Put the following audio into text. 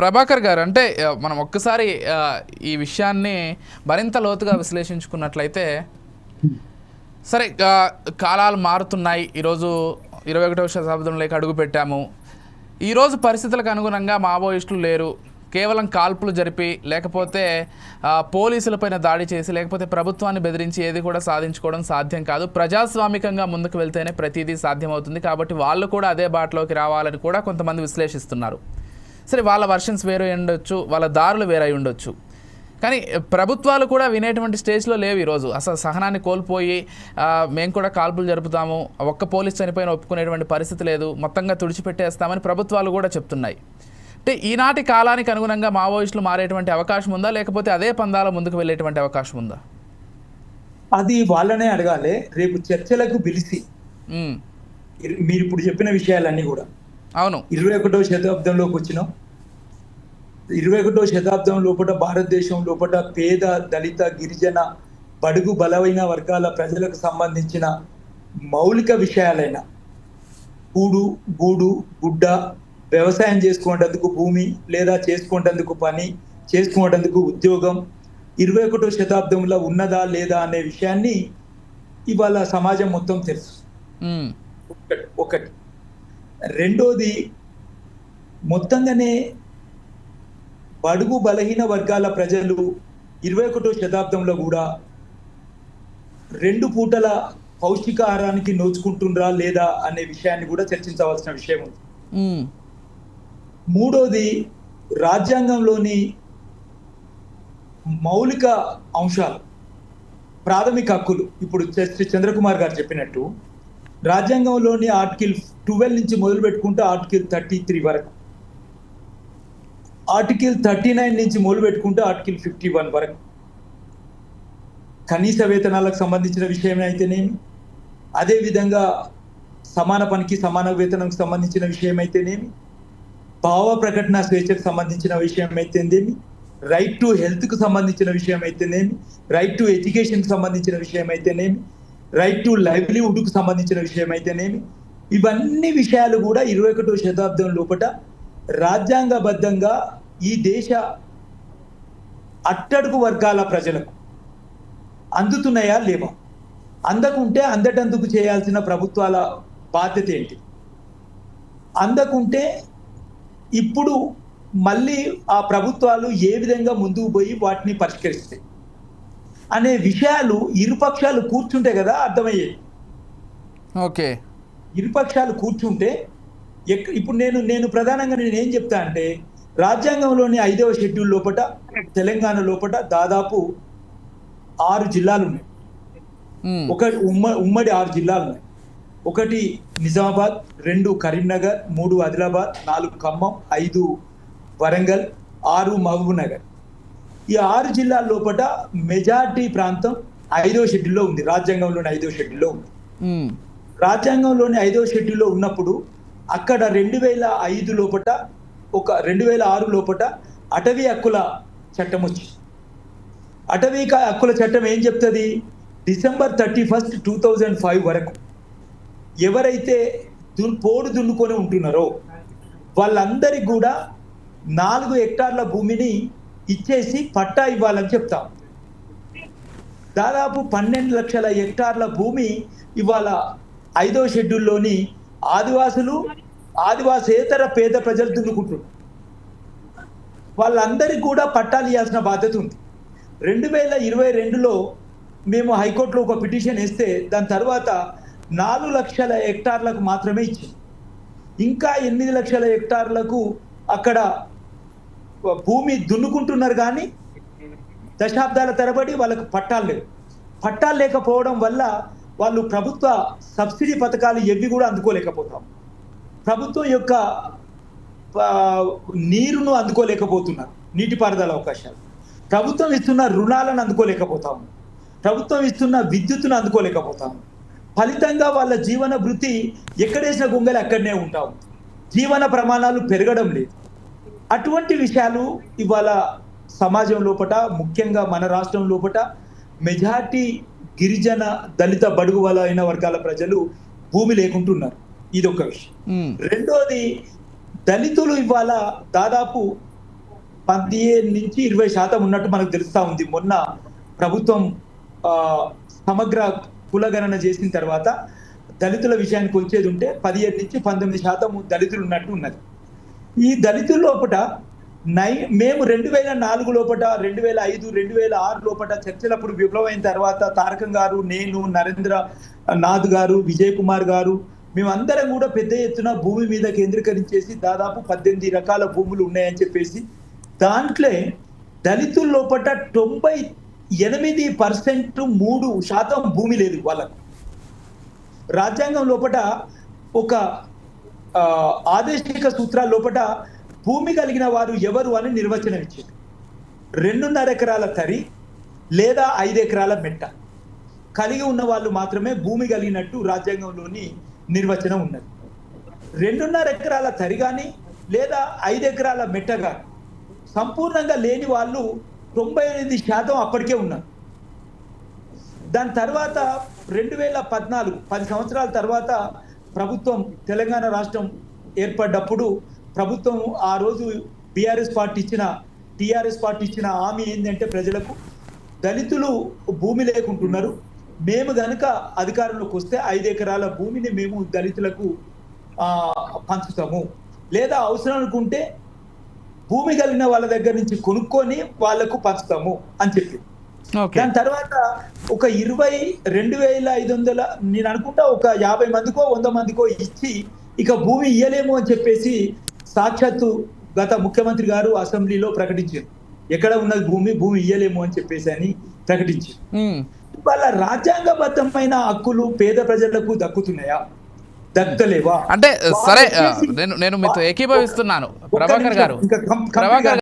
ప్రభాకర్ గారు అంటే మనం ఒక్కసారి ఈ విషయాన్ని మరింత లోతుగా విశ్లేషించుకున్నట్లయితే సరే కాలాలు మారుతున్నాయి. ఈరోజు ఇరవై ఒకటవ శతాబ్దంలోకి అడుగు పెట్టాము. ఈరోజు పరిస్థితులకు అనుగుణంగా మావోయిస్టులు లేరు. కేవలం కాల్పులు జరిపి లేకపోతే పోలీసులపైన దాడి చేసి లేకపోతే ప్రభుత్వాన్ని బెదిరించి ఏది కూడా సాధించుకోవడం సాధ్యం కాదు. ప్రజాస్వామికంగా ముందుకు వెళ్తేనే ప్రతిదీ సాధ్యమవుతుంది. కాబట్టి వాళ్ళు కూడా అదే బాటలోకి రావాలని కూడా కొంతమంది విశ్లేషిస్తున్నారు. సరే వాళ్ళ వర్షన్స్ వేరే ఉండొచ్చు వాళ్ళ దారులు వేరే ఉండొచ్చు. కానీ ప్రభుత్వాలు కూడా వినేటువంటి స్టేజ్లో లేవు ఈరోజు. అసలు సహనాన్ని కోల్పోయి మేము కూడా కాల్పులు జరుపుతాము ఒక్క పోలీస్ చనిపోయిన ఒప్పుకునేటువంటి పరిస్థితి లేదు మొత్తంగా తుడిచిపెట్టేస్తామని ప్రభుత్వాలు కూడా చెప్తున్నాయి. అంటే ఈనాటి కాలానికి అనుగుణంగా మావోయిస్టులు మారేటువంటి అవకాశం ఉందా? లేకపోతే అదే పందాల ముందుకు వెళ్ళేటువంటి అవకాశం ఉందా? అది వాళ్ళనే అడగాలి. రేపు చర్చలకు పిలిచి మీరు ఇప్పుడు చెప్పిన విషయాలన్నీ కూడా. అవును. ఇరవై ఒకటో శతాబ్దంలోకి వచ్చినాం. ఇరవై ఒకటో శతాబ్దం లోపల భారతదేశం లోపల పేద దళిత గిరిజన బడుగు బలమైన వర్గాల ప్రజలకు సంబంధించిన మౌలిక విషయాలైన కూడు గూడు గుడ్డ వ్యవసాయం చేసుకునేందుకు భూమి లేదా చేసుకునేందుకు పని చేసుకునేందుకు ఉద్యోగం ఇరవై ఒకటో శతాబ్దంలో ఉన్నదా లేదా అనే విషయాన్ని ఇవాళ సమాజం మొత్తం తెలుసు. ఒకటి. రెండోది మొత్తంగానే బడుగు బలహీన వర్గాల ప్రజలు ఇరవై ఒకటో శతాబ్దంలో కూడా రెండు పూటల పౌష్టికాహారానికి నోచుకుంటుండ్రా లేదా అనే విషయాన్ని కూడా చర్చించవలసిన విషయం ఉంది. మూడోది రాజ్యాంగంలోని మౌలిక అంశాలు ప్రాథమిక హక్కులు. ఇప్పుడు శ్రీ చంద్రకుమార్ గారు చెప్పినట్టు రాజ్యాంగంలోని ఆర్టికల్ ట్వెల్వ్ నుంచి మొదలు పెట్టుకుంటే ఆర్టికల్ థర్టీ త్రీ వరకు ఆర్టికల్ థర్టీ నైన్ నుంచి మొదలు పెట్టుకుంటే ఆర్టికల్ ఫిఫ్టీ వన్ వరకు. కనీస వేతనాలకు సంబంధించిన విషయం అయితేనేమి? అదేవిధంగా సమాన పనికి సమాన వేతనంకి సంబంధించిన విషయం అయితేనేమి? భావ ప్రకటన స్వేచ్ఛకు సంబంధించిన విషయం అయితేనేమి? రైట్ టు హెల్త్కు సంబంధించిన విషయం అయితేనేమి? రైట్ టు ఎడ్యుకేషన్కి సంబంధించిన విషయం అయితేనేమి? రైట్ టు లైవ్లీహుడ్కు సంబంధించిన విషయం అయితేనేమి? ఇవన్నీ విషయాలు కూడా ఇరవై ఒకటో శతాబ్దం లోపల రాజ్యాంగబద్ధంగా ఈ దేశ అట్టడుగు వర్గాల ప్రజలకు అందుతున్నాయా లేవా? అందకుంటే అందటందుకు చేయాల్సిన ప్రభుత్వాల బాధ్యత ఏంటి? అందకుంటే ఇప్పుడు మళ్ళీ ఆ ప్రభుత్వాలు ఏ విధంగా ముందుకు పోయి వాటిని పరిష్కరిస్తాయి? అనే విషయాలు ఇరుపక్షాలు కూర్చుంటే కదా అర్థమయ్యేది. ఓకే. ఇరుపక్షాలు కూర్చుంటే ఎక్- ఇప్పుడు నేను నేను ప్రధానంగా నేను ఏం చెప్తా అంటే రాజ్యాంగంలోని ఐదవ షెడ్యూల్ లోపట తెలంగాణ లోపట దాదాపు ఆరు జిల్లాలు ఉన్నాయి ఒక ఉమ్మ ఉమ్మడి ఆరు జిల్లాలు ఉన్నాయి ఒకటి నిజామాబాద్ రెండు కరీంనగర్ మూడు ఆదిలాబాద్ నాలుగు ఖమ్మం ఐదు వరంగల్ ఆరు మహబూబ్ నగర్ ఈ ఆరు జిల్లాల లోపల మెజార్టీ ప్రాంతం ఐదో షెడ్యూల్లో ఉంది. రాజ్యాంగంలోని ఐదో షెడ్యూల్లో ఉంది. రాజ్యాంగంలోని ఐదో షెడ్యూల్లో ఉన్నప్పుడు అక్కడ రెండు వేల ఐదు లోపట ఒక రెండు వేల ఆరు లోపల అటవీ హక్కుల చట్టం వచ్చింది. అటవీ హక్కుల చట్టం ఏం చెప్తుంది? December thirty first two thousand five వరకు ఎవరైతే దున్ పోడు దున్నుకొని ఉంటున్నారో వాళ్ళందరికీ కూడా నాలుగు హెక్టార్ల భూమిని ఇచ్చేసి పట్టా ఇవ్వాలని చెప్తాం. దాదాపు పన్నెండు లక్షల హెక్టార్ల భూమి ఇవాళ ఐదో షెడ్యూల్లోని ఆదివాసులు ఆదివాసేతర పేద ప్రజలు దున్నుకుంటున్నారు. వాళ్ళందరికీ కూడా పట్టాలు ఇవ్వాల్సిన బాధ్యత ఉంది. రెండు వేల ఇరవై రెండులో మేము హైకోర్టులో ఒక పిటిషన్ వేస్తే దాని తర్వాత నాలుగు లక్షల హెక్టార్లకు మాత్రమే ఇచ్చింది ఇంకా ఎనిమిది లక్షల హెక్టార్లకు అక్కడ భూమి దున్నుకుంటున్నారు కానీ దశాబ్దాల తరబడి వాళ్ళకు పట్టాలు లేవు. పట్టాలు లేకపోవడం వల్ల వాళ్ళు ప్రభుత్వ సబ్సిడీ పథకాలు ఎవి కూడా అందుకోలేకపోతాం ప్రభుత్వం యొక్క నీరును అందుకోలేకపోతున్నారు నీటిపారుదల అవకాశాలు. ప్రభుత్వం ఇస్తున్న రుణాలను అందుకోలేకపోతాము. ప్రభుత్వం ఇస్తున్న విద్యుత్తును అందుకోలేకపోతాము. ఫలితంగా వాళ్ళ జీవన వృత్తి ఎక్కడేసిన గుంగలు అక్కడనే ఉంటాం జీవన ప్రమాణాలు పెరగడం లేదు. అటువంటి విషయాలు ఇవాళ సమాజం లోపట ముఖ్యంగా మన రాష్ట్రం లోపట మెజార్టీ గిరిజన దళిత బడుగు వలైన వర్గాల ప్రజలు భూమి లేకుంటున్నారు. ఇది ఒక విషయం రెండోది దళితులు ఇవాళ దాదాపు పదిహేను నుంచి ఇరవై శాతం ఉన్నట్టు మనకు తెలుస్తా ఉంది. మొన్న ప్రభుత్వం ఆ, సమగ్ర కులగణన చేసిన తర్వాత దళితుల విషయానికి వచ్చేది ఉంటే పదిహేను నుంచి పంతొమ్మిది శాతం దళితులు ఉన్నట్టు ఉన్నది. ఈ దళితుల లోపట నై మేము రెండు వేల నాలుగు లోపట రెండు వేల ఐదు రెండు వేల ఆరు లోపట చర్చలప్పుడు విప్లవం అయిన తర్వాత తారకం గారు నేను నరేంద్ర నాథ్ గారు విజయ్ కుమార్ గారు మేమందరం కూడా పెద్ద ఎత్తున భూమి మీద కేంద్రీకరించేసి దాదాపు పద్దెనిమిది రకాల భూములు ఉన్నాయని చెప్పేసి దాంట్లో దళితుల లోపట తొంభై ఎనిమిది పర్సెంట్ మూడు శాతం భూమి లేదు వాళ్ళకు. రాజ్యాంగం లోపట ఒక ఆదేశిక సూత్రాల లోపల భూమి కలిగిన వారు ఎవరు అని నిర్వచనం ఇచ్చింది రెండున్నర ఎకరాల తరి లేదా ఐదు ఎకరాల మెట్ట. కలిగి ఉన్న వాళ్ళు మాత్రమే భూమి కలిగినట్టు రాజ్యాంగంలోని నిర్వచనం ఉన్నది. రెండున్నర ఎకరాల తరి కానీ లేదా ఐదు ఎకరాల మెట్ట కానీ సంపూర్ణంగా లేని వాళ్ళు తొంభై ఎనిమిది శాతం అప్పటికే ఉన్నారు. దాని తర్వాత రెండు వేల పద్నాలుగు పది సంవత్సరాల తర్వాత ప్రభుత్వం తెలంగాణ రాష్ట్రం ఏర్పడ్డప్పుడు ప్రభుత్వం ఆ రోజు బీఆర్ఎస్ పార్టీ ఇచ్చిన టీఆర్ఎస్ పార్టీ ఇచ్చిన హామీ ఏంటంటే ప్రజలకు దళితులు భూమి లేకుంటున్నారు. మేము గనుక అధికారంలోకి వస్తే ఐదు ఎకరాల భూమిని మేము దళితులకు ఆ, పంచుతాము. లేదా అవసరం అనుకుంటే భూమి కలిగిన వాళ్ళ దగ్గర నుంచి కొనుక్కొని వాళ్ళకు పంచుతాము అని చెప్పి. దాని తర్వాత ఒక ఇరవై రెండు వేల ఐదు వందల నేను అనుకుంటా ఒక యాభై మందికో వంద మందికో ఇచ్చి ఇక భూమి ఇయ్యలేము అని చెప్పేసి సాక్షాత్తు గత ముఖ్యమంత్రి గారు అసెంబ్లీలో ప్రకటించారు. ఎక్కడ ఉన్నది భూమి? భూమి ఇయ్యలేము అని చెప్పేసి అని ప్రకటించారు. వాళ్ళ రాజ్యాంగబద్ధమైన హక్కులు పేద ప్రజలకు దక్కుతున్నాయా? దక్కలేవా? అంటే సరే నేను నేను మీతో ఏకీభవిస్తున్నాను. ప్రభాకర్ గారు ప్రభాకర్